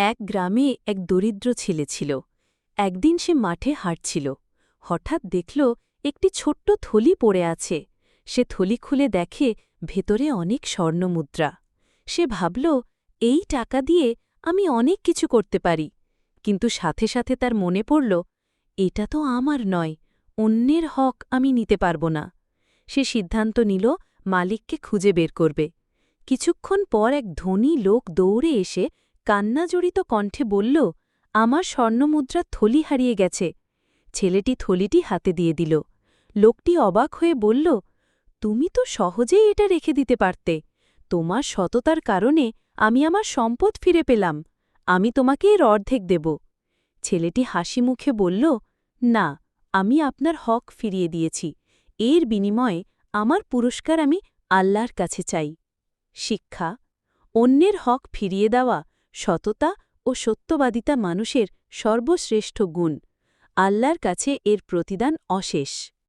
এক গ্রামে এক দরিদ্র ছেলে ছিল। একদিন সে মাঠে হাঁটছিল। হঠাৎ দেখল একটি ছোট্ট থলি পড়ে আছে। সে থলি খুলে দেখে ভেতরে অনেক স্বর্ণমুদ্রা সে ভাবল, এই টাকা দিয়ে আমি অনেক কিছু করতে পারি। কিন্তু সাথে সাথে তার মনে পড়ল, এটা তো আমার নয়, অন্যের হক আমি নিতে পারব না। সে সিদ্ধান্ত নিল, মালিককে খুঁজে বের করবে। কিছুক্ষণ পর এক ধনী লোক দৌড়ে এসে কান্নাজড়িত কণ্ঠে বলল, আমার স্বর্ণমুদ্রার থলি হারিয়ে গেছে। ছেলেটি থলিটি হাতে দিয়ে দিল। লোকটি অবাক হয়ে বলল, তুমি তো সহজেই এটা রেখে দিতে পারতে। তোমার সততার কারণে আমি আমার সম্পদ ফিরে পেলাম। আমি তোমাকে এর অর্ধেক দেব। ছেলেটি হাসি মুখে বলল, না, আমি আপনার হক ফিরিয়ে দিয়েছি। এর বিনিময়ে আমার পুরস্কার আমি আল্লাহর কাছে চাই। শিক্ষা, অন্যের হক ফিরিয়ে দেওয়া সততা ও সত্যবাদিতা মানুষের সর্বশ্রেষ্ঠ গুণ আল্লাহর কাছে এর প্রতিদান অশেষ।